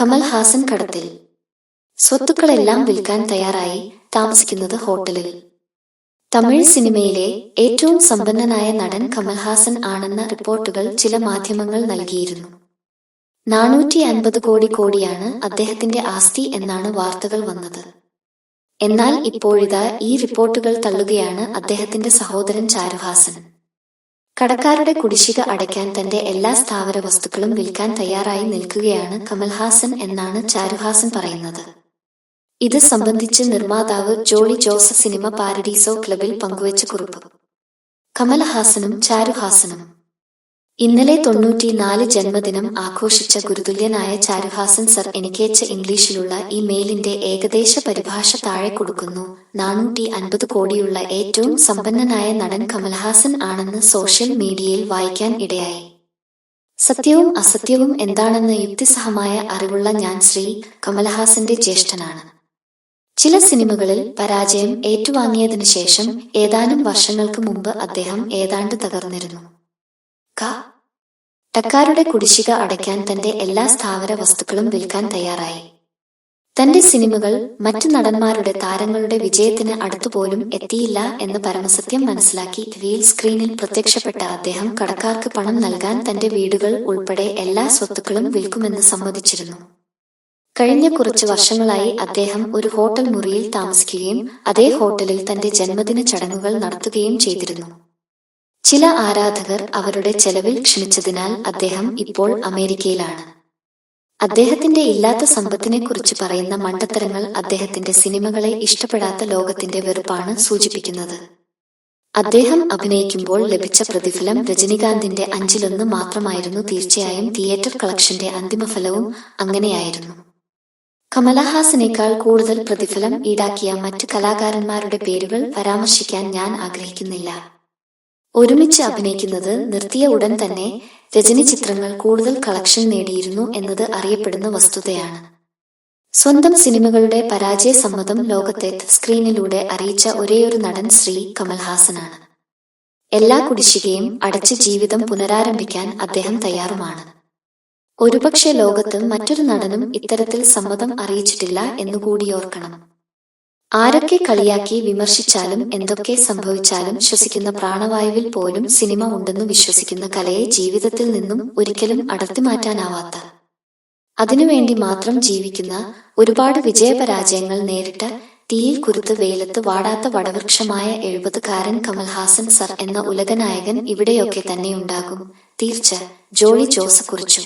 കമൽ ഹാസൻ കടത്തിൽ. സ്വത്തുക്കളെല്ലാം വിൽക്കാൻ തയ്യാറായി താമസിക്കുന്നത് ഹോട്ടലിൽ. തമിഴ് സിനിമയിലെ ഏറ്റവും സമ്പന്നനായ നടൻ കമൽഹാസൻ ആണെന്ന റിപ്പോർട്ടുകൾ ചില മാധ്യമങ്ങൾ നൽകിയിരുന്നു. നാനൂറ്റി അൻപത് കോടി കോടിയാണ് അദ്ദേഹത്തിന്റെ ആസ്തി എന്നാണ് വാർത്തകൾ വന്നത്. എന്നാൽ ഇപ്പോഴിതാ ഈ റിപ്പോർട്ടുകൾ തള്ളുകയാണ് അദ്ദേഹത്തിന്റെ സഹോദരൻ ചാരുഹാസൻ. കടക്കാരുടെ കുടിശ്ശിക അടയ്ക്കാൻ തന്റെ എല്ലാ സ്ഥാവര വസ്തുക്കളും വിൽക്കാൻ തയ്യാറായി നിൽക്കുകയാണ് കമൽഹാസൻ എന്നാണ് ചാരുഹാസൻ പറയുന്നത്. ഇത് സംബന്ധിച്ച് നിർമ്മാതാവ് ജോളി ജോസഫ് സിനിമ പാരഡീസോ ക്ലബിൽ പങ്കുവച്ച കുറിപ്പ്. കമൽഹാസനും ചാരുഹാസനും ഇന്നലെ തൊണ്ണൂറ്റിനാല് ജന്മദിനം ആഘോഷിച്ച ഗുരുതുല്യനായ ചാരുഹാസൻ സർ എനിക്കേച്ച ഇംഗ്ലീഷിലുള്ള ഈ മെയിലിന്റെ ഏകദേശ പരിഭാഷ താഴെ കൊടുക്കുന്നു. നാനൂറ്റി അൻപത് കോടിയുള്ള ഏറ്റവും സമ്പന്നനായ നടൻ കമൽഹാസൻ ആണെന്ന് സോഷ്യൽ മീഡിയയിൽ വായിക്കാൻ ഇടയായി. സത്യവും അസത്യവും എന്താണെന്ന് യുക്തിസഹമായ അറിവുള്ള ഞാൻ ശ്രീ കമൽഹാസന്റെ ജ്യേഷ്ഠനാണ്. ചില സിനിമകളിൽ പരാജയം ഏറ്റുവാങ്ങിയതിനു ശേഷം ഏതാനും വർഷങ്ങൾക്ക് മുമ്പ് അദ്ദേഹം ഏതാണ്ട് തകർന്നിരുന്നു. ടക്കാരുടെ കുടിശ്ശിക അടയ്ക്കാൻ തന്റെ എല്ലാ സ്ഥാവര വസ്തുക്കളും വിൽക്കാൻ തയ്യാറായി. തന്റെ സിനിമകൾ മറ്റു നടന്മാരുടെ താരങ്ങളുടെ വിജയത്തിന് അടുത്തുപോലും എത്തിയില്ല എന്ന് പരമസത്യം മനസ്സിലാക്കി വീൽ സ്ക്രീനിൽ പ്രത്യക്ഷപ്പെട്ട അദ്ദേഹം കടക്കാർക്ക് പണം നൽകാൻ തന്റെ വീടുകൾ ഉൾപ്പെടെ എല്ലാ സ്വത്തുക്കളും വിൽക്കുമെന്ന് സമ്മതിച്ചിരുന്നു. കഴിഞ്ഞ കുറച്ചു വർഷങ്ങളായി അദ്ദേഹം ഒരു ഹോട്ടൽ മുറിയിൽ താമസിക്കുകയും അതേ ഹോട്ടലിൽ തന്റെ ജന്മദിന ചടങ്ങുകൾ നടത്തുകയും ചെയ്തിരുന്നു. ചില ആരാധകർ അവരുടെ ചെലവിൽ ക്ഷണിച്ചതിനാൽ അദ്ദേഹം ഇപ്പോൾ അമേരിക്കയിലാണ്. അദ്ദേഹത്തിന്റെ ഇല്ലാത്ത സമ്പത്തിനെക്കുറിച്ച് പറയുന്ന മണ്ടത്തരങ്ങൾ അദ്ദേഹത്തിന്റെ സിനിമകളെ ഇഷ്ടപ്പെടാത്ത ലോകത്തിന്റെ വെറുപ്പാണ് സൂചിപ്പിക്കുന്നത്. അദ്ദേഹം അഭിനയിക്കുമ്പോൾ ലഭിച്ച പ്രതിഫലം രജനികാന്തിന്റെ അഞ്ചിലൊന്ന് മാത്രമായിരുന്നു തീർച്ചയായും തിയേറ്റർ കളക്ഷന്റെ അന്തിമഫലവും അങ്ങനെയായിരുന്നു. കമലഹാസനേക്കാൾ കൂടുതൽ പ്രതിഫലം ഈടാക്കിയ മറ്റ് കലാകാരന്മാരുടെ പേരുകൾ പരാമർശിക്കാൻ ഞാൻ ആഗ്രഹിക്കുന്നില്ല. ഒരുമിച്ച് അഭിനയിക്കുന്നത് നിർത്തിയ ഉടൻ തന്നെ രജനി ചിത്രങ്ങൾ കൂടുതൽ കളക്ഷൻ നേടിയിരുന്നു എന്നത് അറിയപ്പെടുന്ന വസ്തുതയാണ്. സ്വന്തം സിനിമകളുടെ പരാജയ സമ്മതം ലോകത്തെ സ്ക്രീനിലൂടെ അറിയിച്ച ഒരേയൊരു നടൻ ശ്രീ കമൽഹാസനാണ്. എല്ലാ കുടിശ്ശികയും അടച്ച് ജീവിതം പുനരാരംഭിക്കാൻ അദ്ദേഹം തയ്യാറുമാണ്. ഒരുപക്ഷെ ലോകത്ത് മറ്റൊരു നടനും ഇത്തരത്തിൽ സമ്മതം അറിയിച്ചിട്ടില്ല എന്നുകൂടി ഓർക്കണം. ആരൊക്കെ കളിയാക്കി വിമർശിച്ചാലും എന്തൊക്കെ സംഭവിച്ചാലും ശ്വസിക്കുന്ന പ്രാണവായുവിൽ പോലും സിനിമ ഉണ്ടെന്ന് വിശ്വസിക്കുന്ന കലയെ ജീവിതത്തിൽ നിന്നും ഒരിക്കലും അടർത്തി മാറ്റാനാവാത്ത. അതിനുവേണ്ടി മാത്രം ജീവിക്കുന്ന ഒരുപാട് വിജയപരാജയങ്ങൾ നേരിട്ട തീയിൽ കുരുത്ത് വെയിലത്ത് വാടാത്ത വടവൃക്ഷമായ എഴുപതുകാരൻ കമൽഹാസൻ സർ എന്ന ഉലകനായകൻ ഇവിടെയൊക്കെ തന്നെയുണ്ടാകും. തീർച്ച. ജോളി ജോസ് കുറിച്ചു.